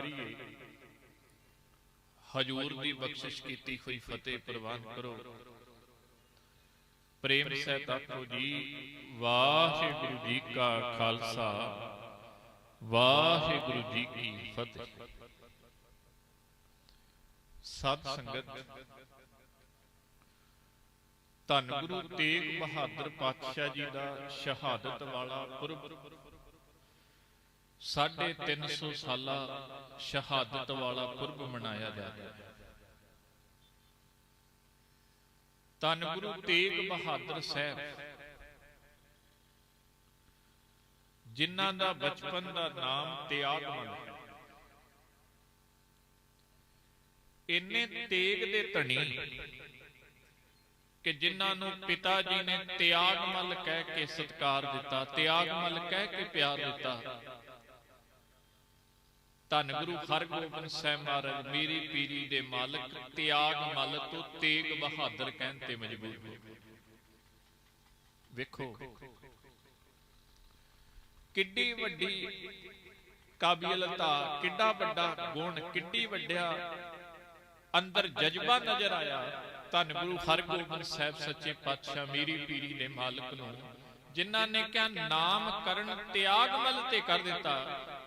ਕਰੀਏ ਹਜੂਰ ਦੀ ਬਖਸ਼ਿਸ਼ ਕੀਤੀ ਹੋਈ ਫਤਿਹ ਪ੍ਰਵਾਨ ਕਰੋ। ਪ੍ਰੇਮ ਸਹਿਤ ਆਖੋ ਜੀ, ਵਾਹਿਗੁਰੂ ਜੀ ਕਾ ਖਾਲਸਾ, ਵਾਹਿਗੁਰੂ ਜੀ ਕੀ ਫਤਿਹ। ਸਤ ਸੰਗਤ, ਧੰਨ ਗੁਰੂ ਤੇਗ ਬਹਾਦਰ ਪਾਤਸ਼ਾਹ ਜੀ ਦਾ ਸ਼ਹਾਦਤ ਵਾਲਾ ਪੁਰਬ 350 ਸਾਲਾ ਸ਼ਹਾਦਤ ਵਾਲਾ ਪੁਰਬ ਮਨਾਇਆ ਜਾ ਹੈ। ਧੰਨ ਗੁਰੂ ਤੇਗ ਬਹਾਦਰ ਸਾਹਿਬ, ਜਿਨ੍ਹਾਂ ਦਾ ਬਚਪਨ ਦਾ ਨਾਮ ਤਿਆਗਮਲ ਹੈ ਇੰਨੇ ਤੇਗ ਦੇ ਧਣੀ ਕਿ ਜਿਨ੍ਹਾਂ ਨੂੰ ਪਿਤਾ ਜੀ ਨੇ ਤਿਆਗਮਲ ਕਹਿ ਕੇ ਸਤਕਾਰ ਦਿੱਤਾ ਤਿਆਗਮਲ ਕਹਿ ਕੇ ਪਿਆਰ ਦਿੱਤਾ। ਧੰਨ ਗੁਰੂ ਹਰਗੋਬਿੰਦ ਸਾਹਿਬ ਮਹਾਰਾਜ ਮੇਰੀ ਪੀਰੀ ਦੇ ਮਾਲਕ ਤਿਆਗਮਲ ਤੋਂ ਤੇਗ ਬਹਾਦਰ ਕਹਿਣ ਤੇ ਮਜਬੂਰ ਹੋ ਵੇਖੋ। ਕਿੱਡੀ ਵੱਡੀ ਕਾਬਿਲਤਾ ਕਿੱਡਾ ਵੱਡਾ ਗੁਣ ਕਿੱਡੀ ਵੱਡਿਆ ਅੰਦਰ ਜਜ਼ਬਾ ਨਜ਼ਰ ਆਇਆ। ਧੰਨ ਗੁਰੂ ਹਰਗੋਬਿੰਦ ਸਾਹਿਬ ਸੱਚੇ ਪਾਤਸ਼ਾਹ ਮੇਰੀ ਪੀਰੀ ਦੇ ਮਾਲਕ ਨੂੰ ਜਿਨ੍ਹਾਂ ਨੇ ਕਿਹਾ ਨਾਮ ਕਰਨ ਤਿਆਗਮਲ ਤੇ ਕਰ ਦਿੱਤਾ।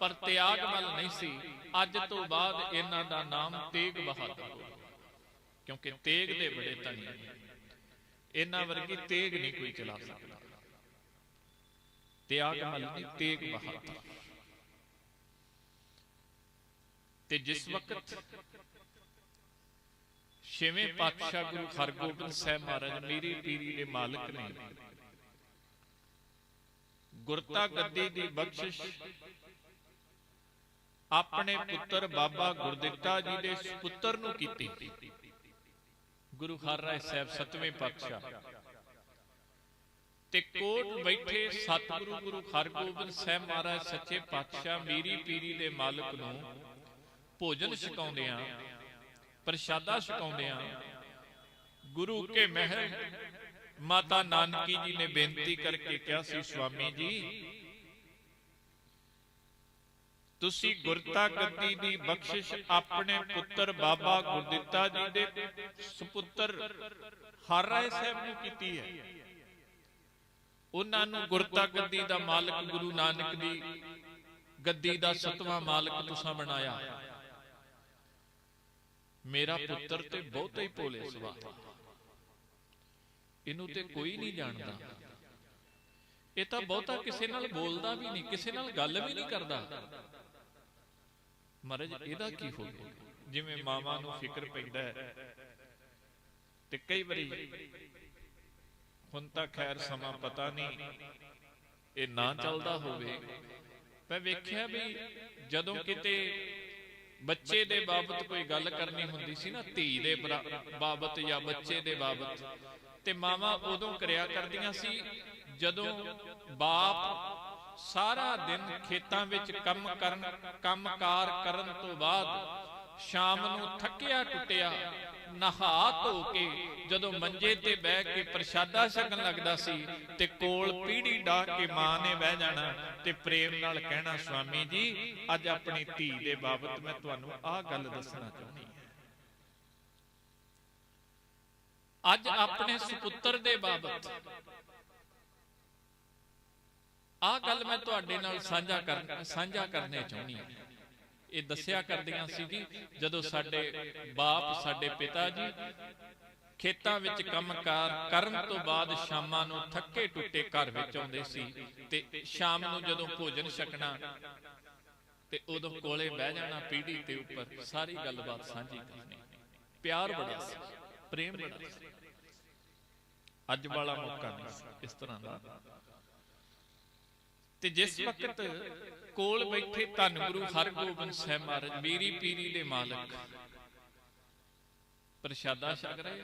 ਪਰ ਤਿਆਗਮਲ ਨਹੀਂ ਸੀ। ਅੱਜ ਤੋਂ ਬਾਅਦ ਇਹਨਾਂ ਦਾ ਨਾਮ ਤੇਗ ਬਹਾਦਰ ਕਿਉਂਕਿ ਤੇਗ ਦੇ ਬੜੇ ਧਨੀ ਇਹਨਾਂ ਵਰਗੀ ਤੇਗ ਨਹੀਂ ਕੋਈ ਚਲਾ ਸਕਦਾ। ਤਿਆਗਮਲ ਨਹੀਂ ਤੇਗ ਬਹਾਦਰ। ਤੇ ਜਿਸ ਵਕਤ ਛੇਵੇਂ ਪਾਤਸ਼ਾਹ ਗੁਰੂ ਹਰਗੋਬਿੰਦ ਸਾਹਿਬ ਮਹਾਰਾਜ ਮੀਰੀ ਪੀਰੀ ਦੇ ਮਾਲਕ ਨੇ ਗੁਰਤਾ ਗੱਦੀ ਦੀ ਬਖਸ਼ਿਸ਼ ਆਪਣੇ ਪੁੱਤਰ ਬਾਬਾ ਗੁਰਦਿੱਤਾ ਜੀ ਦੇ ਸੁਪੁੱਤਰ ਨੂੰ ਕੀਤੀ। ਗੁਰੂ ਹਰਰਾਏ ਸਾਹਿਬ ਸਤਵੇਂ ਪਾਤਸ਼ਾਹ। ਤੇ ਕੋਟ ਬੈਠੇ ਸਤਿਗੁਰੂ ਗੁਰੂ ਹਰਗੋਬਿੰਦ ਸਾਹਿਬ ਮਹਾਰਾਜ ਸੱਚੇ ਪਾਤਸ਼ਾਹ ਮੀਰੀ ਪੀਰੀ ਦੇ ਮਾਲਕ ਨੂੰ ਭੋਜਨ ਛਕਾਉਂਦੇ ਆ, ਪ੍ਰਸ਼ਾਦਾ ਛਕਾਉਂਦੇ ਆ। ਗੁਰੂ ਕੇ ਮਹਿਲ ਮਾਤਾ ਨਾਨਕੀ ਜੀ ਨੇ ਬੇਨਤੀ ਕਰਕੇ ਕਿਹਾ ਸੀ ਸੁਆਮੀ ਜੀ ਤੁਸੀਂ ਗੁਰਤਾ ਗੱਦੀ ਦੀ ਬਖਸ਼ਿਸ਼ ਆਪਣੇ ਪੁੱਤਰ ਬਾਬਾ ਗੁਰਦਿੱਤਾ ਜੀ ਦੇ ਸੁਪੁੱਤਰ ਹਰ ਰਾਏ ਸਾਹਿਬ ਨੂੰ ਕੀਤੀ ਹੈ। ਉਹਨਾਂ ਨੂੰ ਗੁਰਤਾ ਗੱਦੀ ਦਾ ਮਾਲਕ ਗੁਰੂ ਨਾਨਕ ਦੀ ਗੱਦੀ ਦਾ ਸਤਵਾਂ ਮਾਲਕ ਤੁਸੀਂ ਬਣਾਇਆ। ਮੇਰਾ ਪੁੱਤਰ ਤੇ ਬਹੁਤਾ ਹੀ ਭੋਲੇ ਸੁਭਾਅ। ਇਹਨੂੰ ਤੇ ਕੋਈ ਨਹੀਂ ਜਾਣਦਾ। ਇਹ ਤਾਂ ਬਹੁਤਾ ਕਿਸੇ ਨਾਲ ਬੋਲਦਾ ਵੀ ਨਹੀਂ, ਕਿਸੇ ਨਾਲ ਗੱਲ ਵੀ ਨਹੀਂ ਕਰਦਾ। ਮਹਾਰਾਜ ਇਹਦਾ ਕੀ ਹੋ ਗਿਆ? ਜਿਵੇਂ ਮਾਵਾਂ ਨੂੰ ਫਿਕਰ ਪੈਂਦਾ ਹੈ। ਤੇ ਕਈ ਵਾਰੀ ਹੁਣ ਤਾਂ ਖੈਰ ਸਮਾਂ ਪਤਾ ਨਹੀਂ। ਇਹ ਨਾ ਚੱਲਦਾ ਹੋਵੇ। ਮੈਂ ਵੇਖਿਆ ਵੀ ਜਦੋਂ ਕਿਤੇ ਬੱਚੇ ਦੇ ਬਾਬਤ ਕੋਈ ਗੱਲ ਕਰਨੀ ਹੁੰਦੀ ਸੀ ਨਾ ਧੀ ਦੇ ਬਾਬਤ ਜਾਂ ਬੱਚੇ ਦੇ ਬਾਬਤ। ਤੇ ਮਾਵਾਂ ਉਦੋਂ ਕਰਿਆ ਕਰਦੀਆਂ ਸੀ ਜਦੋਂ ਬਾਪ ਸਾਰਾ ਦਿਨ ਖੇਤਾਂ ਵਿੱਚ ਕੰਮ ਕਰਨ, ਕੰਮਕਾਰ ਕਰਨ ਤੋਂ ਬਾਅਦ ਸ਼ਾਮ ਨੂੰ ਥੱਕਿਆ ਟੁੱਟਿਆ ਨਹਾ ਧੋ ਕੇ ਜਦੋਂ ਮੰਜੇ ਤੇ ਬਹਿ ਕੇ ਪ੍ਰਸ਼ਾਦਾ ਛਕਣ ਲੱਗਦਾ ਸੀ ਤੇ ਕੋਲ ਪੀੜੀ ਡਾ ਕੇ ਮਾਂ ਨੇ ਬਹਿ ਜਾਣਾ ਤੇ ਪ੍ਰੇਮ ਨਾਲ ਕਹਿਣਾ, ਸਵਾਮੀ ਜੀ, ਅੱਜ ਆਪਣੀ ਧੀ ਦੇ ਬਾਬਤ ਮੈਂ ਤੁਹਾਨੂੰ ਆਹ ਗੱਲ ਦੱਸਣਾ ਚਾਹੁੰਦੀ ਹਾਂ। ਅੱਜ ਆਪਣੇ ਸੁਪੁੱਤਰ ਦੇ ਬਾਬਤ ਆਹ ਗੱਲ ਮੈਂ ਤੁਹਾਡੇ ਨਾਲ ਸਾਂਝਾ ਕਰ ਸਾਂਝਾ ਕਰਨੇ ਚਾਹੁੰਦੀ ਹਾਂ। ਇਹ ਦੱਸਿਆ ਕਰਦੀਆਂ ਸੀ ਜੀ ਜਦੋਂ ਸਾਡੇ ਬਾਪ ਸਾਡੇ ਪਿਤਾ ਜੀ ਖੇਤਾਂ ਵਿੱਚ ਕੰਮਕਾਰ ਕਰਨ ਤੋਂ ਬਾਅਦ ਸ਼ਾਮਾਂ ਨੂੰ ਥੱਕੇ ਟੁੱਟੇ ਘਰ ਵਿੱਚ ਆਉਂਦੇ ਸੀ ਤੇ ਸ਼ਾਮ ਨੂੰ ਜਦੋਂ ਭੋਜਨ ਛਕਣਾ ਤੇ ਉਦੋਂ ਕੋਲੇ ਬਹਿ ਜਾਣਾ ਪੀੜੀ ਤੇ ਉੱਪਰ। ਸਾਰੀ ਗੱਲਬਾਤ ਸਾਂਝੀ ਕਰਨੀ। ਪਿਆਰ ਬੜਾ ਸੀ ਪ੍ਰੇਮ ਬੜਾ ਸੀ। ਅੱਜ ਵਾਲਾ ਮੌਕਾ ਨਹੀਂ ਇਸ ਤਰ੍ਹਾਂ ਦਾ ਤੇ ਜਿਸ ਵਕਤ ਕੋਲ ਬੈਠੇ ਧੰਨ ਗੁਰੂ ਹਰਗੋਬਿੰਦ ਸਾਹਿਬ ਮਹਾਰਾਜ ਮੇਰੀ ਪੀਰੀ ਦੇ ਮਾਲਕ। ਪ੍ਰਸ਼ਾਦਾ ਛਕ ਰਹੇ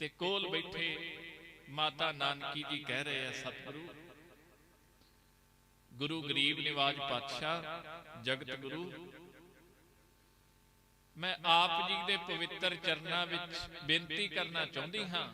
ਤੇ ਕੋਲ ਬੈਠੇ ਮਾਤਾ ਨਾਨਕੀ ਜੀ ਕਹਿ ਰਹੇ ਆ ਸਤਿਗੁਰੂ। ਗੁਰੂ ਗਰੀਬ ਨਿਵਾਜ ਪਾਤਸ਼ਾਹ ਜਗਤ ਗੁਰੂ। ਮੈਂ ਆਪ ਜੀ ਦੇ ਪਵਿੱਤਰ ਚਰਨਾਂ ਵਿੱਚ ਬੇਨਤੀ ਕਰਨਾ ਚਾਹੁੰਦੀ ਹਾਂ।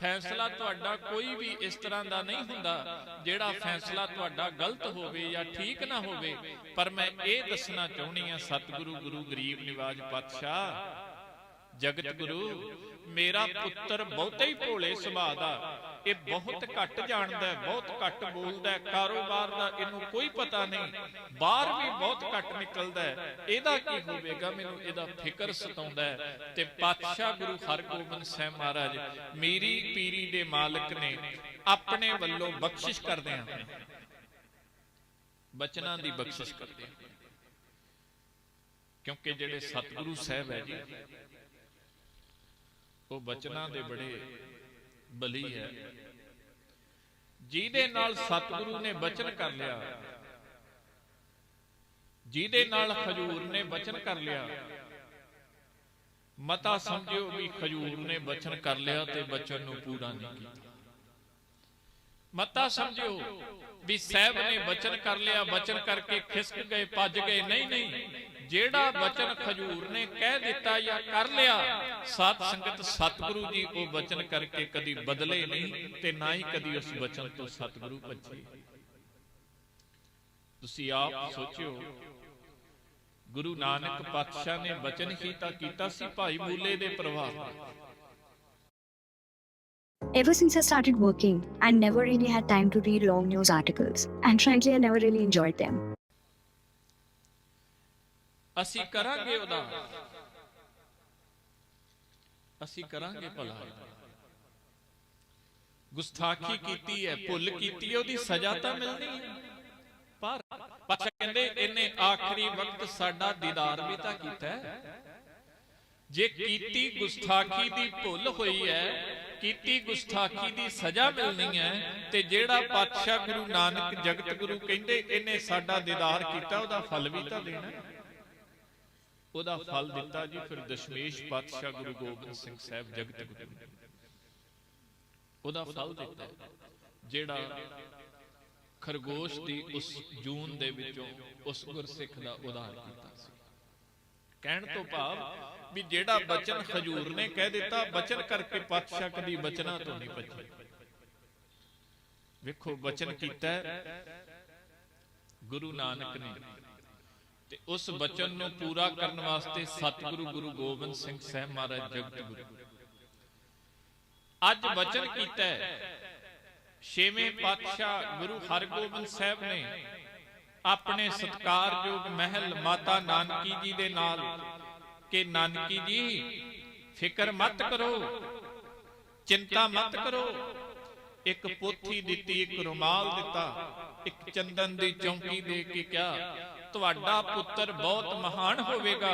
ਫੈਸਲਾ ਤੁਹਾਡਾ ਕੋਈ ਵੀ ਇਸ ਤਰ੍ਹਾਂ ਦਾ ਨਹੀਂ ਹੁੰਦਾ ਜਿਹੜਾ ਫੈਸਲਾ ਤੁਹਾਡਾ ਗਲਤ ਹੋਵੇ ਜਾਂ ਠੀਕ ਨਾ ਹੋਵੇ। ਪਰ ਮੈਂ ਇਹ ਦੱਸਣਾ ਚਾਹੁੰਦੀ ਹਾਂ, ਸਤਿਗੁਰੂ ਗੁਰੂ ਗਰੀਬ ਨਿਵਾਜ ਪਾਤਸ਼ਾਹ, ਜਗਤ ਗੁਰੂ, ਮੇਰਾ ਪੁੱਤਰ ਬਹੁਤੇ ਹੀ ਭੋਲੇ ਸੁਭਾਅ ਦਾ ਇਹ ਬਹੁਤ ਘੱਟ ਜਾਣਦਾ ਹੈ, ਬਹੁਤ ਘੱਟ ਬੋਲਦਾ ਹੈ, ਕਾਰੋਬਾਰ ਦਾ ਇਹਨੂੰ ਕੋਈ ਪਤਾ ਨਹੀਂ, ਬਾਹਰ ਵੀ ਬਹੁਤ ਘੱਟ ਨਿਕਲਦਾ ਹੈ। ਇਹਦਾ ਕੀ ਹੋਵੇਗਾ? ਮੈਨੂੰ ਇਹਦਾ ਫਿਕਰ ਸਤਾਉਂਦਾ ਹੈ ਤੇ ਪਾਤਸ਼ਾਹ ਗੁਰੂ ਹਰਗੋਬਿੰਦ ਸਾਹਿਬ ਮਹਾਰਾਜ ਮੇਰੀ ਪੀਰੀ ਦੇ ਮਾਲਕ ਨੇ ਆਪਣੇ ਵੱਲੋਂ ਬਖਸ਼ਿਸ਼ ਕਰਦੇ ਹਨ ਬਚਨਾਂ ਦੀ ਬਖਸ਼ਿਸ਼ ਕਰਦੇ ਹਨ ਕਿਉਂਕਿ ਜਿਹੜੇ ਸਤਿਗੁਰੂ ਸਾਹਿਬ ਹੈ ਜੀ, ਉਹ ਬਚਨਾਂ ਦੇ ਬੜੇ ਬਲੀ ਹੈ। ਜਿਹਦੇ ਨਾਲ ਸਤਿਗੁਰੂ ਨੇ ਬਚਨ ਕਰ ਲਿਆ। ਜਿਹਦੇ ਨਾਲ ਖਜੂਰ ਨੇ ਬਚਨ ਕਰ ਲਿਆ। ਮਤਾ ਸਮਝਿਓ ਵੀ ਖਜੂਰ ਨੇ ਬਚਨ ਕਰ ਲਿਆ ਤੇ ਬਚਨ ਨੂੰ ਪੂਰਾ ਨਹੀਂ ਕੀਤਾ। ਮਤਾ ਸਮਝਿਓ ਵੀ ਸਹਿਬ ਨੇ ਬਚਨ ਕਰ ਲਿਆ ਬਚਨ ਕਰਕੇ ਖਿਸਕ ਗਏ ਭੱਜ ਗਏ ਨਹੀਂ। ਨਹੀਂ। ਜਿਹੜਾ ਬਚਨ ਖਜੂਰ ਨੇ ਕਹਿ ਦਿੱਤਾ ਜਾਂ ਕਰ ਲਿਆ ਸਤ ਸੰਗਤ ਸਤਿਗੁਰੂ ਜੀ ਉਹ ਬਚਨ ਕਰਕੇ ਕਦੀ ਬਦਲੇ ਨਹੀਂ ਤੇ ਨਾ ਹੀ ਕਦੀ ਉਸ ਬਚਨ ਤੋਂ ਸਤਿਗੁਰੂ ਭੱਜੇ ਤੁਸੀਂ ਆਪ ਸੋਚਿਓ ਗੁਰੂ ਨਾਨਕ ਪਾਤਸ਼ਾਹ ਨੇ ਬਚਨ ਹੀ ਤਾਂ ਕੀਤਾ ਸੀ ਭਾਈ ਬੂਲੇ ਦੇ ਪ੍ਰਭਾਵ ਨਾਲ Ever since I started working, I never really had time to read long news articles, and frankly, I never really enjoyed them. ਅਸੀਂ ਕਰਾਂਗੇ ਉਹਦਾ। ਅਸੀਂ ਕਰਾਂਗੇ ਭਲਾ। ਗੁਸਤਾਖੀ ਕੀਤੀ ਹੈ ਭੁੱਲ ਕੀਤੀ ਹੈ ਉਹਦੀ ਸਜ਼ਾ ਤਾਂ ਮਿਲਣੀ ਹੈ। ਪਰ ਪਾਤਸ਼ਾਹ ਕਹਿੰਦੇ ਇਹਨੇ ਆਖਰੀ ਵਕਤ ਸਾਡਾ ਦੀਦਾਰ ਵੀ ਤਾਂ ਕੀਤਾ ਜੇ ਕੀਤੀ ਗੁਸਤਾਖੀ ਦੀ ਭੁੱਲ ਹੋਈ ਹੈ ਕੀਤੀ ਗੁਸਤਾਖੀ ਦੀ ਸਜ਼ਾ ਮਿਲਣੀ ਹੈ ਤੇ ਜਿਹੜਾ ਪਾਤਸ਼ਾਹ ਗੁਰੂ ਨਾਨਕ ਜਗਤ ਗੁਰੂ ਕਹਿੰਦੇ ਇਹਨੇ ਸਾਡਾ ਦੀਦਾਰ ਕੀਤਾ ਉਹਦਾ ਫਲ ਵੀ ਤਾਂ ਦੇਣਾ ਹੈ। ਉਹਦਾ ਫਲ ਦਿੱਤਾ ਜੀ, ਫਿਰ ਦਸ਼ਮੇਸ਼ ਪਾਤਸ਼ਾਹ ਗੁਰੂ ਗੋਬਿੰਦ ਸਿੰਘ ਸਾਹਿਬ ਜਗਤ ਗੁਰੂ। ਉਹਦਾ ਫਲ ਦਿੱਤਾ, ਜਿਹੜਾ ਖਰਗੋਸ਼ ਦੀ ਉਸ ਜੂਨ ਦੇ ਵਿੱਚੋਂ ਉਸ ਗੁਰਸਿੱਖ ਦਾ ਉਦਾਰ ਕੀਤਾ ਸੀ। ਕਹਿਣ ਤੋਂ ਭਾਵ ਵੀ ਜਿਹੜਾ ਬਚਨ ਹਜ਼ੂਰ ਨੇ ਕਹਿ ਦਿੱਤਾ, ਬਚਨ ਕਰਕੇ ਪਾਤਸ਼ਾਹ ਕਦੀ ਬਚਨਾਂ ਤੋਂ ਨਹੀਂ ਭੱਜੇ ਵੇਖੋ, ਬਚਨ ਕੀਤਾ ਗੁਰੂ ਨਾਨਕ ਨੇ ਤੇ ਉਸ ਬਚਨ ਨੂੰ ਪੂਰਾ ਕਰਨ ਵਾਸਤੇ ਸਤਿਗੁਰੂ ਗੁਰੂ ਗੋਬਿੰਦ ਸਿੰਘ ਸਾਹਿਬ ਮਹਾਰਾਜ ਜਗਤ ਗੁਰੂ। ਅੱਜ ਬਚਨ ਕੀਤਾ ਛੇਵੇਂ ਪਾਤਸ਼ਾਹ ਗੁਰੂ ਹਰਗੋਬਿੰਦ ਸਾਹਿਬ ਨੇ ਆਪਣੇ ਸਤਕਾਰਯੋਗ ਮਹਿਲ ਮਾਤਾ ਨਾਨਕੀ ਜੀ ਦੇ ਨਾਲ ਕਿ ਨਾਨਕੀ ਜੀ, ਫਿਕਰ ਮਤ ਕਰੋ, ਚਿੰਤਾ ਮਤ ਕਰੋ। ਇੱਕ ਪੋਥੀ ਦਿੱਤੀ, ਇੱਕ ਰੁਮਾਲ ਦਿੱਤਾ, ਇੱਕ ਚੰਦਨ ਦੀ ਚੌਂਕੀ ਦੇ ਕੇ ਕਿਹਾ ਤੁਹਾਡਾ ਪੁੱਤਰ ਬਹੁਤ ਮਹਾਨ ਹੋਵੇਗਾ।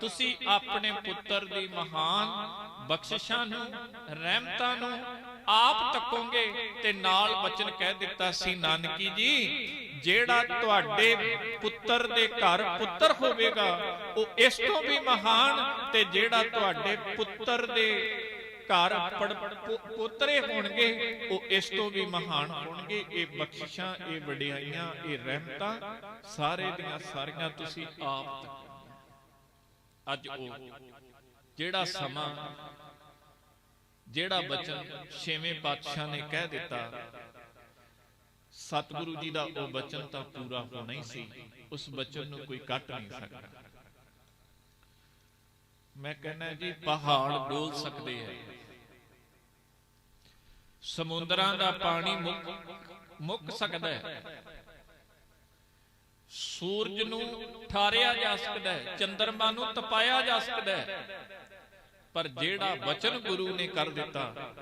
ਤੁਸੀਂ ਆਪਣੇ ਪੁੱਤਰ ਦੀ ਮਹਾਨ ਬਖਸ਼ਿਸ਼ਾਂ ਨੂੰ, ਰਹਿਮਤਾਂ ਨੂੰ ਆਪ ਤੱਕੋਗੇ ਤੇ ਨਾਲ ਬਚਨ ਕਹਿ ਦਿੱਤਾ ਸੀ, ਨਾਨਕੀ ਜੀ, ਜਿਹੜਾ ਤੁਹਾਡੇ ਪੁੱਤਰ ਦੇ ਘਰ ਪੁੱਤਰ ਹੋਵੇਗਾ, ਉਹ ਇਸ ਤੋਂ ਵੀ ਮਹਾਨ ਤੇ ਜਿਹੜਾ ਤੁਹਾਡੇ ਪੁੱਤਰ ਦੇ ਘਰ ਪੜ- ਪੁ- ਹੋਣਗੇ, ਉਹ ਇਸ ਤੋਂ ਵੀ ਮਹਾਨ ਹੋਣਗੇ। ਇਹ ਬਖਸ਼ਿਸ਼ਾਂ, ਇਹ ਵਡਿਆਈਆਂ, ਇਹ ਰਹਿਮਤਾਂ, ਸਾਰੇ ਦੀਆਂ ਸਾਰੀਆਂ ਤੁਸੀਂ ਆਪ ਤੱਕ ਅੱਜ ਉਹ ਜਿਹੜਾ ਸਮਾਂ, ਜਿਹੜਾ ਬਚਨ ਛੇਵੇਂ ਪਾਤਸ਼ਾਹ ਨੇ ਕਹਿ ਦਿੱਤਾ, ਸਤਿਗੁਰੂ ਜੀ ਦਾ ਉਹ ਬਚਨ ਤਾਂ ਪੂਰਾ ਹੋਣਾ ਹੀ ਸੀ। ਉਸ ਬਚਨ ਨੂੰ ਕੋਈ ਕੱਟ ਨਹੀਂ ਸਕਦਾ। ਮੈਂ ਕਹਿੰਦਾ ਜੀ ਪਹਾੜ ਡੋਲ ਸਕਦੇ ਹੈ ਸਮੁੰਦਰਾਂ ਦਾ ਪਾਣੀ ਮੁੱਕ ਮੁੱਕ ਸਕਦਾ ਹੈ। ਸੂਰਜ ਨੂੰ ਠਾਰਿਆ ਜਾ ਸਕਦਾ ਹੈ ਚੰਦਰਮਾ ਨੂੰ ਤਪਾਇਆ ਜਾ ਸਕਦਾ ਹੈ। ਪਰ ਜਿਹੜਾ ਬਚਨ ਗੁਰੂ ਨੇ ਕਰ ਦਿੱਤਾ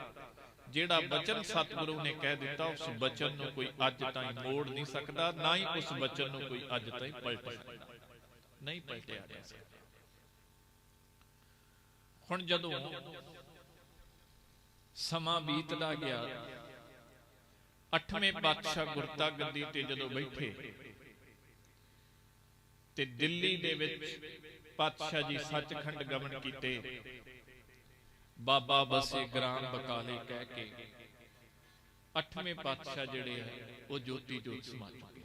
ਜਿਹੜਾ ਬਚਨ ਸਤਿਗੁਰੂ ਨੇ ਕਹਿ ਦਿੱਤਾ ਉਸ ਬਚਨ ਨੂੰ ਕੋਈ ਅੱਜ ਤਾਈਂ ਮੋੜ ਨਹੀਂ ਸਕਦਾ ਨਾ ਹੀ ਉਸ ਬਚਨ ਨੂੰ ਕੋਈ ਅੱਜ ਤਾਈਂ ਪਲਟ ਸਕਦਾ। ਨਹੀਂ ਪਲਟਿਆ ਜਾ ਸਕਦਾ। ਹੁਣ ਜਦੋਂ ਸਮਾਂ ਬੀਤਦਾ ਗਿਆ, ਅੱਠਵੇਂ ਪਾਤਸ਼ਾਹ ਗੁਰਤਾ ਗੱਦੀ ਤੇ ਜਦੋਂ ਬੈਠੇ ਤੇ ਦਿੱਲੀ ਦੇ ਵਿੱਚ ਪਾਤਸ਼ਾਹ ਜੀ ਸੱਚਖੰਡ ਗਮਨ ਕੀਤੇ, ਬਾਬਾ ਬਸੇ ਗ੍ਰਾਮ ਬਕਾਲੇ ਕਹਿ ਕੇ ਅੱਠਵੇਂ ਪਾਤਸ਼ਾਹ ਜਿਹੜੇ ਆ, ਉਹ ਜੋਤੀ ਜੋਤ ਸਮਾ ਚੁੱਕੇ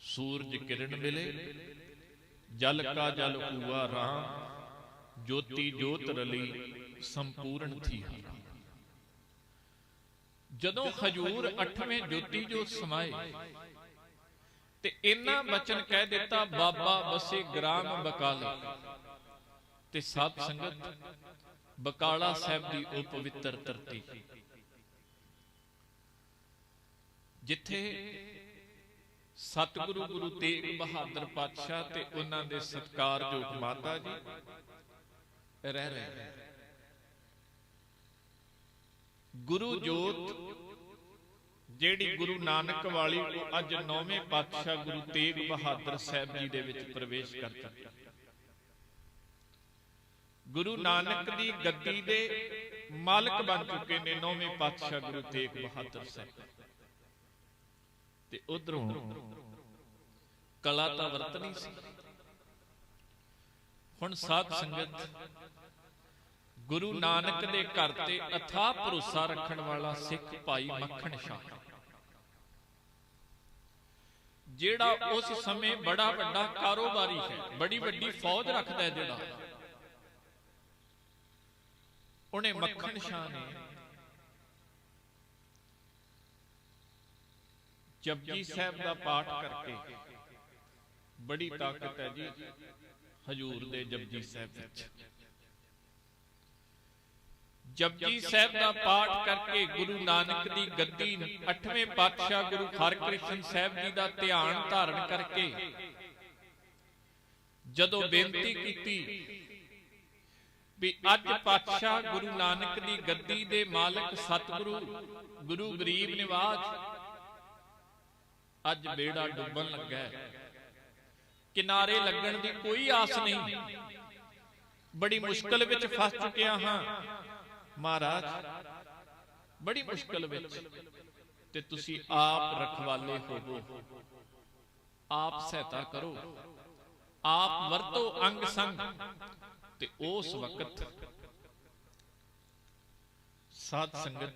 ਸੂਰਜ ਕਿਰਨ ਮਿਲੇ, ਜਲ ਕਾ ਜਲ ਕੂਆ ਰਾਮ ਜੋਤੀ ਜੋਤ ਰਲੀ ਸੰਪੂਰਨ ਥੀ ਹਰਾ ਜਦੋਂ ਹਜੂਰ ਅਠਵੇਂ ਜੋਤੀ ਜੋਤ ਸਮਾਏ, ਤੇ ਇਹਨਾਂ ਬਚਨ ਕਹਿ ਦਿੱਤਾ, ਬਾਬਾ ਬਸੇ ਗ੍ਰਾਮ ਬਕਾਲੇ। ਤੇ ਸਾਧ ਸੰਗਤ ਬਕਾਲਾ ਸਾਹਿਬ ਦੀ ਉਹ ਪਵਿੱਤਰ ਧਰਤੀ। ਜਿੱਥੇ ਸਤਿਗੁਰੂ ਗੁਰੂ ਤੇਗ ਬਹਾਦਰ ਪਾਤਸ਼ਾਹ ਤੇ ਉਹਨਾਂ ਦੇ ਸਤਕਾਰਯੋਗ ਮਾਤਾ ਜੀ ਰਹਿ ਰਹੇ ਨੇ। ਗੁਰੂ ਜੋਤ, ਜਿਹੜੀ ਗੁਰੂ ਨਾਨਕ ਵਾਲੀ ਉਹ ਅੱਜ ਨੌਵੇਂ ਪਾਤਸ਼ਾਹ ਗੁਰੂ ਤੇਗ ਬਹਾਦਰ ਸਾਹਿਬ ਜੀ ਦੇ ਵਿੱਚ ਪ੍ਰਵੇਸ਼ ਕਰ ਚੁੱਕੀ ਗੁਰੂ ਨਾਨਕ ਦੀ ਗੱਦੀ ਦੇ ਮਾਲਕ ਬਣ ਚੁੱਕੇ ਨੇ ਨੌਵੇਂ ਪਾਤਸ਼ਾਹ ਗੁਰੂ ਤੇਗ ਬਹਾਦਰ ਸਾਹਿਬ। ਤੇ ਉਧਰੋਂ ਕਲਾ ਤਾਂ ਵਰਤਣੀ ਸੀ। ਹੁਣ ਸਾਧ ਸੰਗਤ, ਗੁਰੂ ਨਾਨਕ ਦੇ ਘਰ ਤੇ ਅਥਾਹ ਭਰੋਸਾ ਰੱਖਣ ਵਾਲਾ ਸਿੱਖ ਭਾਈ ਮੱਖਣ ਸ਼ਾਹ। ਜਿਹੜਾ ਉਸ ਸਮੇਂ ਬੜਾ ਵੱਡਾ ਕਾਰੋਬਾਰੀ ਹੈ, ਬੜੀ ਵੱਡੀ ਫੌਜ ਰੱਖਦਾ ਹੈ ਜਿਹੜਾ, ਉਹਨੇ ਮੱਖਣ ਸ਼ਾਹ ਨੇ ਜਪਜੀ ਸਾਹਿਬ ਦਾ ਪਾਠ ਕਰਕੇ ਬੜੀ ਤਾਕਤ ਹੈ ਜੀ। ਹਜੂਰ ਦੇ ਜਪਜੀ ਸਾਹਿਬ ਵਿੱਚ। ਜਪਜੀ ਸਾਹਿਬ ਦਾ ਪਾਠ ਕਰਕੇ ਗੁਰੂ ਨਾਨਕ ਦੀ ਗੱਦੀ 8ਵੇਂ ਪਾਤਸ਼ਾਹ ਗੁਰੂ ਹਰਕ੍ਰਿਸ਼ਨ ਸਾਹਿਬ ਜੀ ਦਾ ਧਿਆਨ ਧਾਰਨ ਕਰਕੇ। ਜਦੋਂ ਬੇਨਤੀ ਕੀਤੀ ਵੀ ਅੱਜ ਪਾਤਸ਼ਾਹ ਗੁਰੂ ਨਾਨਕ ਦੀ ਗੱਦੀ ਦੇ ਮਾਲਕ ਸਤਿਗੁਰੂ ਗੁਰੂ ਗਰੀਬ ਨਿਵਾਜ। ਅੱਜ ਬੇੜਾ ਡੁੱਬਣ ਲੱਗਾ ਹੈ। ਕਿਨਾਰੇ ਲੱਗਣ ਦੀ ਕੋਈ ਆਸ ਨਹੀਂ। ਬੜੀ ਮੁਸ਼ਕਲ ਵਿੱਚ ਫਸ ਚੁੱਕਿਆ ਹਾਂ। ਮਹਾਰਾਜ, ਬੜੀ ਮੁਸ਼ਕਲ ਵਿੱਚ। ਤੇ ਤੁਸੀਂ ਆਪ ਰਖਵਾਲੇ ਹੋਵੋ। ਆਪ ਸਹਾਇਤਾ ਕਰੋ। ਆਪ ਵਰਤੋ ਅੰਗ ਸੰਗ। ਤੇ ਉਸ ਵਕਤ ਸਾਧ ਸੰਗਤ,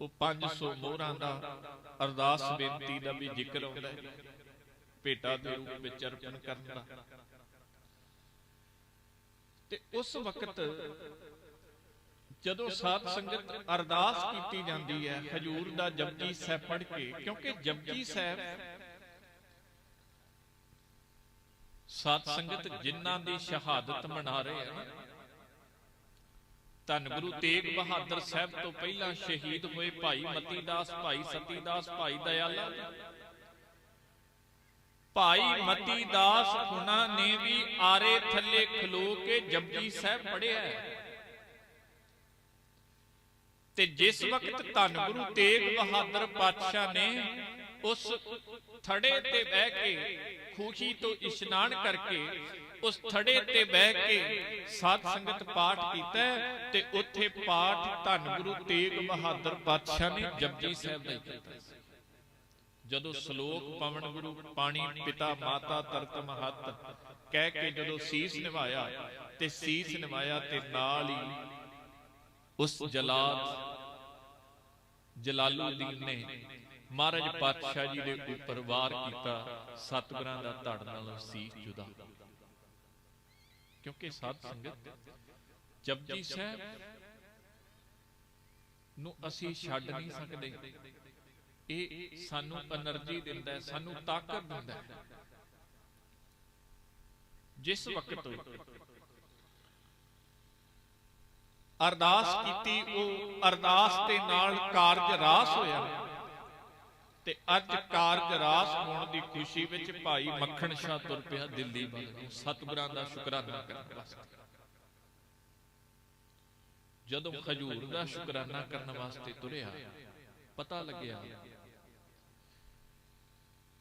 ਉਹ 500 ਮੋਹਰਾਂ ਦਾ ਅਰਦਾਸ ਬੇਨਤੀ ਦਾ ਵੀ ਜ਼ਿਕਰ ਆਉਂਦਾ ਹੈ। ਭੇਟਾ ਦੇ ਰੂਪ ਵਿੱਚ ਅਰਪਣ ਕਰਨ। ਦਾ ਤੇ ਉਸ ਵਕਤ ਜਦੋਂ ਸਾਧ ਸੰਗਤ ਅਰਦਾਸ ਕੀਤੀ ਜਾਂਦੀ ਹੈ, ਹਜੂਰ ਦਾ ਜਪਜੀ ਸਾਹਿਬ ਪੜ੍ਹ ਕੇ, ਕਿਉਂਕਿ ਜਪਜੀ ਸਾਹਿਬ ਸਾਧ ਸੰਗਤ ਜਿਨ੍ਹਾਂ ਦੀ ਸ਼ਹਾਦਤ ਮਨਾ ਰਹੇ ਹਨ ਧੰਨ ਗੁਰੂ ਤੇਗ ਬਹਾਦਰ ਸਾਹਿਬ ਤੋਂ ਪਹਿਲਾਂ ਸ਼ਹੀਦ ਹੋਏ ਭਾਈ ਮਤੀ ਦਾਸ ਭਾਈ ਸਤੀ ਦਾਸ ਭਾਈ ਦਇਆਲਾ ਭਾਈ ਮਤੀ ਦਾਸ ਹੁਣਾਂ ਨੇ ਵੀ ਆਰੇ ਥੱਲੇ ਖਲੋ ਕੇ ਜਪਜੀ ਸਾਹਿਬ ਪੜਿਆ ਤੇ ਜਿਸ ਵਕਤ ਧੰਨ ਗੁਰੂ ਤੇਗ ਬਹਾਦਰ ਪਾਤਸ਼ਾਹ ਨੇ ਉਸ ਥੜੇ ਤੇ ਬਹਿ ਕੇ ਖੁਸ਼ੀ ਤੋਂ ਇਸ਼ਨਾਨ ਕਰਕੇ ਉਸ ਥੜੇ ਤੇ ਬਹਿ ਕੇ ਸਾਧ ਸੰਗਤ ਪਾਠ ਕੀਤਾ ਤੇ ਉੱਥੇ ਪਾਠ ਧੰਨ ਗੁਰੂ ਤੇਗ ਬਹਾਦਰ ਪਾਤਸ਼ਾਹ ਨੇ ਜਪਜੀ ਸਾਹਿਬ ਦਾ ਕੀਤਾ ਜਦੋਂ ਸ਼ਲੋਕ ਪਵਨ ਗੁਰੂ ਪਾਣੀ ਪਿਤਾ ਮਾਤਾ ਤਰਤ ਮਹਤ ਕਹਿ ਕੇ ਜਦੋਂ ਸੀਸ ਨਿਵਾਇਆ ਤੇ ਸੀਸ ਨਿਵਾਇਆ ਤੇ ਨਾਲ ਹੀ ਉਸ ਜਲਾਦ ਜਲਾਲੂਦੀਨ ਨੇ ਮਹਾਰਾਜ ਪਾਤਸ਼ਾਹ ਜੀ ਦੇ ਉੱਪਰ ਵਾਰ ਕੀਤਾ ਸਤਿਗੁਰਾਂ ਦਾ ਧੜ ਨਾਲ ਸੀਸ ਜੁਦਾ। ਕਿਉਂਕਿ ਸਾਧ ਸੰਗਤ ਜਪਜੀ ਸਾਹਿਬ ਨੂੰ ਅਸੀਂ ਛੱਡ ਨਹੀਂ ਸਕਦੇ। ਇਹ ਸਾਨੂੰ એનર્ਜੀ ਦਿੰਦਾ ਹੈ, ਸਾਨੂੰ ਤਾਕਤ ਦਿੰਦਾ ਹੈ। ਜਿਸ ਵਕਤ ਅਰਦਾਸ ਕੀਤੀ, ਉਹ ਅਰਦਾਸ ਤੇ ਨਾਲ ਕਾਰਜ ਰਾਸ ਹੋਇਆ ਤੇ ਅੱਜ ਕਾਰਜ ਰਾਸ ਹੋਣ ਦੀ ਖੁਸ਼ੀ ਵਿੱਚ ਭਾਈ ਮੱਖਣ ਸ਼ਾਹ ਤੁਰ ਪਿਆ ਦਿੱਲੀ ਵੱਲ। ਸਤਿਗੁਰਾਂ ਦਾ ਸ਼ੁਕਰਾਨਾ ਕਰਨ ਜਦੋਂ ਖਜੂਰ ਦਾ ਸ਼ੁਕਰਾਨਾ ਕਰਨ ਵਾਸਤੇ ਤੁਰਿਆ, ਪਤਾ ਲੱਗਿਆ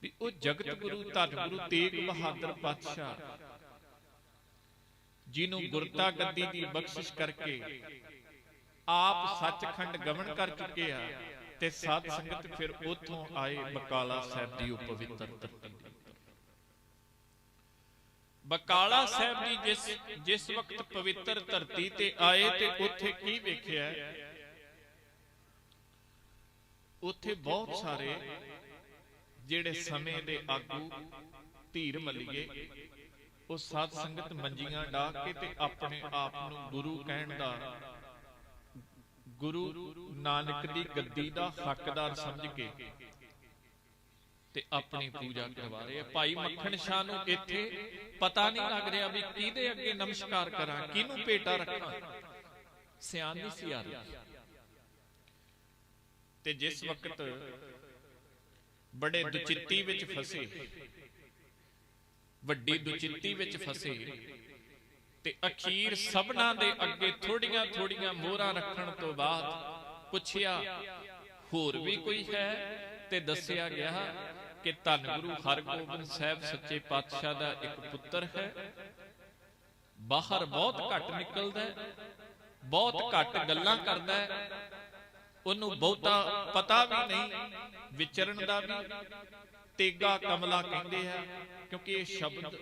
ਵੀ ਉਹ ਜਗਤ ਗੁਰੂ, ਧੰਨ ਗੁਰੂ, ਤੇਗ ਬਹਾਦਰ ਪਾਤਸ਼ਾਹ ਜਿਹਨੂੰ ਗੁਰਤਾ ਗੱਦੀ ਦੀ ਬਖਸ਼ਿਸ਼ ਕਰਕੇ ਆਪ ਸੱਚਖੰਡ ਗਮਨ ਕਰ ਚੁੱਕੇ ਆ ਤੇ ਸਾਧ ਸੰਗਤ ਫਿਰ ਉਥੋਂ ਆਏ ਬਕਾਲਾ ਸਾਹਿਬ ਦੀ ਉਹ ਪਵਿੱਤਰ ਧਰਤੀ ਬਕਾਲਾ ਸਾਹਿਬ ਦੀ ਜਿਸ ਜਿਸ ਵਕਤ ਪਵਿੱਤਰ ਧਰਤੀ ਤੇ ਆਏ ਤੇ ਉੱਥੇ ਕੀ ਵੇਖਿਆ? ਉੱਥੇ ਬਹੁਤ ਸਾਰੇ ਜਿਹੜੇ ਸਮੇਂ ਦੇ ਆਗੂ ਧੀਰ ਮੱਲੀਏ, ਉਹ ਸਾਧ ਸੰਗਤ ਮੰਜੀਆਂ ਢਾ ਕੇ ਤੇ ਆਪਣੇ ਆਪ ਨੂੰ ਗੁਰੂ ਕਹਿਣ ਦਾ, ਗੁਰੂ ਨਾਨਕ ਦੀ ਗੱਦੀ ਦਾ ਹੱਕਦਾਰ ਸਮਝ ਕੇ ਤੇ ਆਪਣੀ ਪੂਜਾ ਕਰਵਾ ਰਹੇ ਆ। ਭਾਈ ਮੱਖਣ ਸ਼ਾਹ ਨੂੰ ਇੱਥੇ ਪਤਾ ਨਹੀਂ ਲੱਗ ਰਿਹਾ ਵੀ ਕਿਹਦੇ ਅੱਗੇ ਨਮਸਕਾਰ ਕਰਾਂ, ਕਿਹਨੂੰ ਭੇਟਾ ਰੱਖਾਂ। ਸਿਆਣ ਨਹੀਂ ਸੀ ਆ ਰਹੀ ਤੇ ਜਿਸ ਵਕਤ ਬੜੇ ਦੁਚਿੱਤੀ ਵਿੱਚ ਫਸੇ। ਵੱਡੀ ਦੁਚਿੱਤੀ ਵਿੱਚ ਫਸੇ। ਤੇ ਅਖੀਰ ਸਭਨਾ ਦੇ ਅੱਗੇ ਥੋੜੀਆਂ ਥੋੜੀਆਂ ਮੋਹਰਾਂ ਰੱਖਣ ਤੋਂ ਬਾਅਦ ਪੁੱਛਿਆ ਹੋਰ ਵੀ ਕੋਈ ਹੈ? ਤੇ ਦੱਸਿਆ ਗਿਆ ਕਿ ਧੰਨ ਗੁਰੂ ਹਰਗੋਬਿੰਦ ਸਾਹਿਬ ਸੱਚੇ ਪਾਤਸ਼ਾਹ ਦਾ ਇੱਕ ਪੁੱਤਰ ਹੈ। ਬਾਹਰ ਬਹੁਤ ਘੱਟ ਨਿਕਲਦਾ ਹੈ। ਬਹੁਤ ਘੱਟ ਗੱਲਾਂ ਕਰਦਾ ਹੈ। ਉਹਨੂੰ ਬਹੁਤਾ ਪਤਾ ਵੀ ਨਹੀਂ, ਵਿਚਰਨ ਦਾ ਵੀ, ਤੇਗਾ ਕਮਲਾ ਕਹਿੰਦੇ ਆ, ਕਿਉਂਕਿ ਇਹ ਸ਼ਬਦ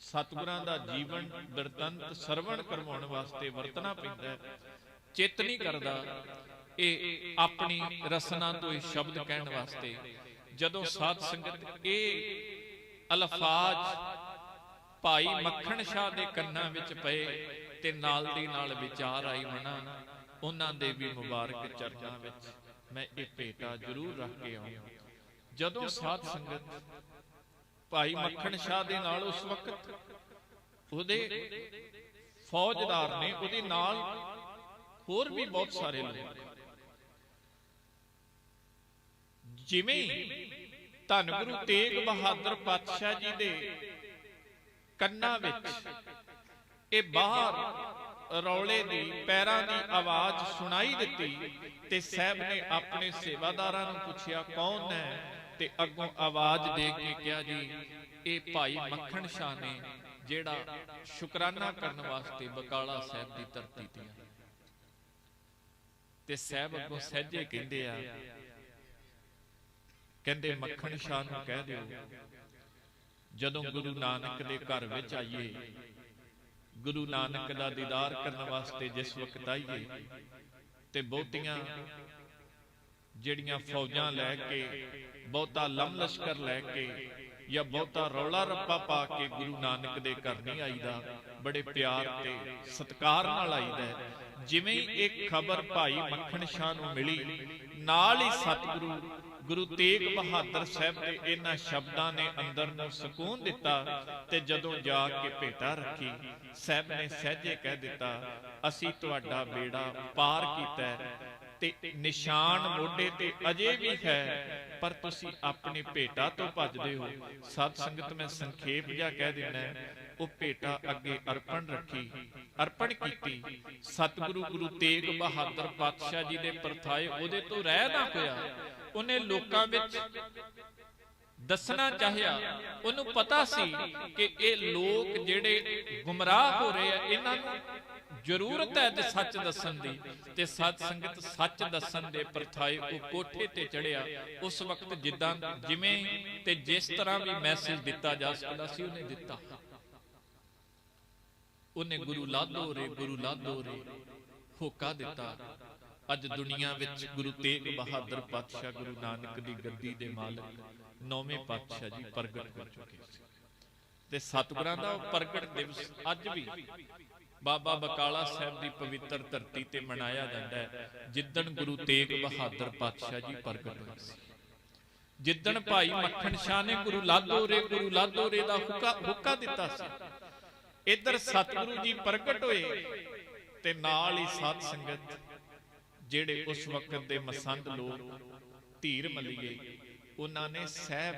ਸਤਿਗੁਰਾਂ ਦਾ ਜੀਵਨ ਬਿਰਤੰਤ ਸਰਵਣ ਕਰਵਾਉਣ ਵਾਸਤੇ ਵਰਤਣਾ ਪੈਂਦਾ ਹੈ ਚਿੱਤ ਨਹੀਂ ਕਰਦਾ ਇਹ ਆਪਣੀ ਰਸਨਾ ਤੋਂ ਇਹ ਸ਼ਬਦ ਕਹਿਣ ਵਾਸਤੇ। ਜਦੋਂ ਸਾਧ ਸੰਗਤ ਇਹ ਅਲਫਾਜ਼ ਭਾਈ ਮੱਖਣ ਸ਼ਾਹ ਦੇ ਕੰਨਾਂ ਵਿੱਚ ਪਏ ਤੇ ਨਾਲ ਦੀ ਨਾਲ ਵਿਚਾਰ ਆਈ, ਮਨਾ ਉਹਨਾਂ ਦੇ ਵੀ ਮੁਬਾਰਕ ਚਰਨਾਂ ਵਿੱਚ ਮੈਂ ਇਹ ਭੇਟਾ ਜ਼ਰੂਰ ਰੱਖ ਕੇ ਆਉਂਗਾ ਜਦੋਂ ਸਾਧ ਸੰਗਤ ਭਾਈ ਮੱਖਣ ਸ਼ਾਹ ਦੇ ਨਾਲ ਉਸ ਵਕਤ ਉਹਦੇ ਫੌਜਦਾਰ ਨੇ ਉਹਦੇ ਨਾਲ ਹੋਰ ਵੀ ਬਹੁਤ ਸਾਰੇ ਲੋਕ। ਜਿਵੇਂ ਧੰਨ ਗੁਰੂ ਤੇਗ ਬਹਾਦਰ ਪਾਤਸ਼ਾਹ ਜੀ ਦੇ ਕੰਨਾਂ ਵਿੱਚ ਇਹ ਬਾਹਰ ਰੌਲੇ ਦੀ ਪੈਰਾਂ ਦੀ ਆਵਾਜ਼ ਸੁਣਾਈ ਦਿੱਤੀ ਤੇ ਸਾਹਿਬ ਨੇ ਆਪਣੇ ਸੇਵਾਦਾਰਾਂ ਨੂੰ ਪੁੱਛਿਆ, ਕੌਣ ਹੈ? ਤੇ ਅੱਗੋਂ ਆਵਾਜ਼ ਦੇ ਕੇ ਕਿਹਾ, ਜੀ, ਇਹ ਭਾਈ ਮੱਖਣ ਸ਼ਾਹ ਨੇ, ਜਿਹੜਾ ਸ਼ੁਕਰਾਨਾ ਕਰਨ ਵਾਸਤੇ ਬਕਾਲਾ ਸਾਹਿਬ ਦੀ ਧਰਤੀ ਤੇ ਆਇਆ। ਤੇ ਸਾਹਿਬ ਅੱਗੋਂ ਸਹਿਜੇ ਕਹਿੰਦੇ ਆ, ਕਹਿੰਦੇ ਮੱਖਣ ਸ਼ਾਹ ਨੂੰ ਕਹਿ ਦਿਓ, ਜਦੋਂ ਗੁਰੂ ਨਾਨਕ ਦੇ ਘਰ ਵਿੱਚ ਆਈਏ ਗੁਰੂ ਨਾਨਕ ਦਾ ਦੀਦਾਰ ਕਰਨ ਵਾਸਤੇ ਜਿਸ ਵਕਤ ਆਈਏ, ਤੇ ਬਹੁਤੀਆਂ ਜਿਹੜੀਆਂ ਫੌਜਾਂ ਲੈ ਕੇ, ਬਹੁਤਾ ਲੰਮ ਲਸ਼ਕਰ ਲੈ ਕੇ ਜਾਂ ਬਹੁਤਾ ਰੌਲਾ ਰੱਪਾ ਪਾ ਕੇ ਗੁਰੂ ਨਾਨਕ ਦੇ ਘਰ ਨਹੀਂ ਆਈਦਾ, ਬੜੇ ਪਿਆਰ ਤੇ ਸਤਿਕਾਰ ਨਾਲ ਆਈਦਾ ਹੈ। ਜਿਵੇਂ ਹੀ ਇਹ ਖਬਰ ਭਾਈ ਮੱਖਣ ਸ਼ਾਹ ਨੂੰ ਮਿਲੀ, ਨਾਲ ਹੀ ਸਤਿਗੁਰੂ ਗੁਰੂ ਤੇਗ ਬਹਾਦਰ ਸਾਹਿਬ ਦੇ ਇਹਨਾਂ ਸ਼ਬਦਾਂ ਨੇ ਅੰਦਰ ਨੂੰ ਸਕੂਨ ਦਿੱਤਾ ਤੇ ਜਦੋਂ ਜਾ ਕੇ ਭੇਟਾ ਰੱਖੀ, ਸਾਹਿਬ ਨੇ ਸਹਿਜੇ ਕਹਿ ਦਿੱਤਾ, ਅਸੀਂ ਤੁਹਾਡਾ ਬੇੜਾ ਪਾਰ ਕੀਤਾ ਤੇ ਨਿਸ਼ਾਨ ਮੋਢੇ ਤੇ ਅਜੇ ਵੀ ਹੈ, ਪਰ ਤੁਸੀਂ ਆਪਣੀ ਭੇਟਾ ਤੋਂ ਭੱਜਦੇ ਹੋ। ਸਤ ਸੰਗਤ ਮੈਂ ਸੰਖੇਪ ਜਿਹਾ ਕਹਿ ਦਿੰਦਾ ਉਹ ਭੇਟਾ ਅੱਗੇ ਅਰਪਣ ਰੱਖੀ, ਅਰਪਣ ਕੀਤੀ। ਸਤਿਗੁਰੂ ਗੁਰੂ ਤੇਗ ਬਹਾਦਰ ਪਾਤਸ਼ਾਹ ਜੀ ਦੇ ਪਰਥਾਏ ਉਹਦੇ ਤੋਂ ਰਹਿ ਨਾ ਹੋਇਆ ਉਹਨੇ ਲੋਕਾਂ ਵਿੱਚ ਦੱਸਣਾ ਚਾਹਿਆ। ਉਹਨੂੰ ਪਤਾ ਸੀ ਕਿ ਇਹ ਲੋਕ ਜਿਹੜੇ ਗੁੰਮਰਾਹ ਹੋ ਰਹੇ ਆ, ਇਹਨਾਂ ਨੂੰ ਜ਼ਰੂਰਤ ਹੈ ਤੇ ਸੱਚ ਦੱਸਣ ਦੀ। ਤੇ ਸਤ ਸੰਗਤ ਸੱਚ ਦੱਸਣ ਦੇ ਪਰਥਾਏ ਉਹ ਕੋਠੇ ਤੇ ਚੜਿਆ ਉਸ ਵਕਤ ਜਿੱਦਾਂ ਜਿਵੇਂ ਤੇ ਜਿਸ ਤਰ੍ਹਾਂ ਵੀ ਮੈਸੇਜ ਦਿੱਤਾ ਜਾ ਸਕਦਾ ਸੀ, ਉਹਨੇ ਦਿੱਤਾ। ਉਹਨੇ ਗੁਰੂ ਲਾਧੋ ਰੇ, ਗੁਰੂ ਲਾਧੋ ਰੇ, ਹੋਕਾ ਦਿੱਤਾ। ਅੱਜ ਦੁਨੀਆ ਵਿੱਚ ਗੁਰੂ ਤੇਗ ਬਹਾਦਰ ਪਾਤਸ਼ਾਹ ਗੁਰੂ ਨਾਨਕ ਦੀ ਗੱਦੀ ਦੇ ਮਾਲਕ ਨੌਵੇਂ ਪਾਤਸ਼ਾਹ ਜੀ ਪ੍ਰਗਟ ਹੋ ਚੁੱਕੇ ਸੀ। ਤੇ ਸਤਿਗੁਰਾਂ ਦਾ ਉਹ ਪ੍ਰਗਟ ਦਿਵਸ ਅੱਜ ਵੀ ਬਾਬਾ ਬਕਾਲਾ ਸਾਹਿਬ ਦੀ ਪਵਿੱਤਰ ਧਰਤੀ ਤੇ ਮਨਾਇਆ ਜਾਂਦਾ ਹੈ, ਜਿੱਦਣ ਗੁਰੂ ਤੇਗ ਬਹਾਦਰ ਪਾਤਸ਼ਾਹ ਜੀ ਪ੍ਰਗਟ ਹੋਏ ਸੀ। ਜਿੱਦਣ ਭਾਈ ਮੱਖਣ ਸ਼ਾਹ ਨੇ ਗੁਰੂ ਲਾਧੋ ਰੇ ਗੁਰੂ ਲਾਧੋ ਰੇ ਦਾ ਹੁਕਾ ਹੁਕਾ ਦਿੱਤਾ ਸੀ, ਇੱਧਰ ਸਤਿਗੁਰੂ ਜੀ ਪ੍ਰਗਟ ਹੋਏ ਤੇ ਨਾਲ ਹੀ ਸਾਧ ਸੰਗਤ ਜਿਹੜੇ ਉਸ ਵਕਤ ਦੇ ਮਸੰਦ ਲੋਕ ਧੀਰ ਮੱਲੀਏ ਉਹਨਾਂ ਨੇ ਸਹਿਬ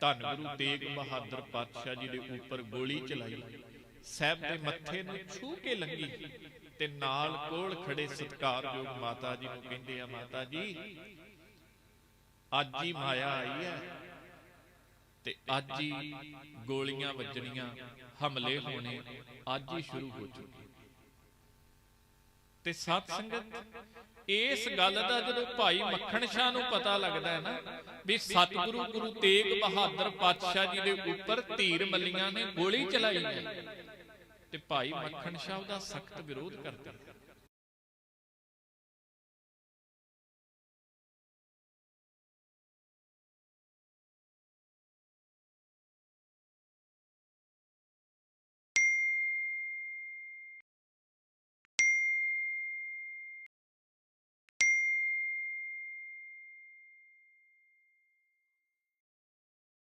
ਧੰਨ ਗੁਰੂ ਤੇਗ ਬਹਾਦਰ ਪਾਤਸ਼ਾਹ ਜੀ ਦੇ ਉੱਪਰ ਗੋਲੀ ਚਲਾਈ, ਸਹਿਬ ਦੇ ਮੱਥੇ ਨੂੰ ਛੂ ਕੇ ਲੰਗੀ ਤੇ ਨਾਲ ਕੋਲ ਖੜੇ ਸਤਿਕਾਰਯੋਗ ਮਾਤਾ ਜੀ ਨੂੰ ਕਹਿੰਦੇ ਆ, ਮਾਤਾ ਜੀ, ਅੱਜ ਹੀ ਮਾਇਆ ਆਈ ਹੈ ਤੇ ਅੱਜ ਹੀ ਗੋਲੀਆਂ ਵੱਜਣੀਆਂ, ਹਮਲੇ ਹੋਣੇ ਅੱਜ ਹੀ ਸ਼ੁਰੂ ਹੋ ਚੁੱਕੇ। ਤੇ ਸਤ ਸੰਗਤ, ਇਸ ਗੱਲ ਦਾ ਜਦੋਂ ਭਾਈ ਮੱਖਣ ਸ਼ਾਹ ਨੂੰ ਪਤਾ ਲੱਗਦਾ ਹੈ ਨਾ ਵੀ ਸਤਿਗੁਰੂ ਗੁਰੂ ਤੇਗ ਬਹਾਦਰ ਪਾਤਸ਼ਾਹ ਜੀ ਦੇ ਉੱਪਰ ਧੀਰ ਮੱਲੀਆਂ ਨੇ ਗੋਲੀ ਚਲਾਈ ਹੈ ਤੇ ਭਾਈ ਮੱਖਣ ਸ਼ਾਹ ਉਹਦਾ ਸਖਤ ਵਿਰੋਧ ਕਰਦੇ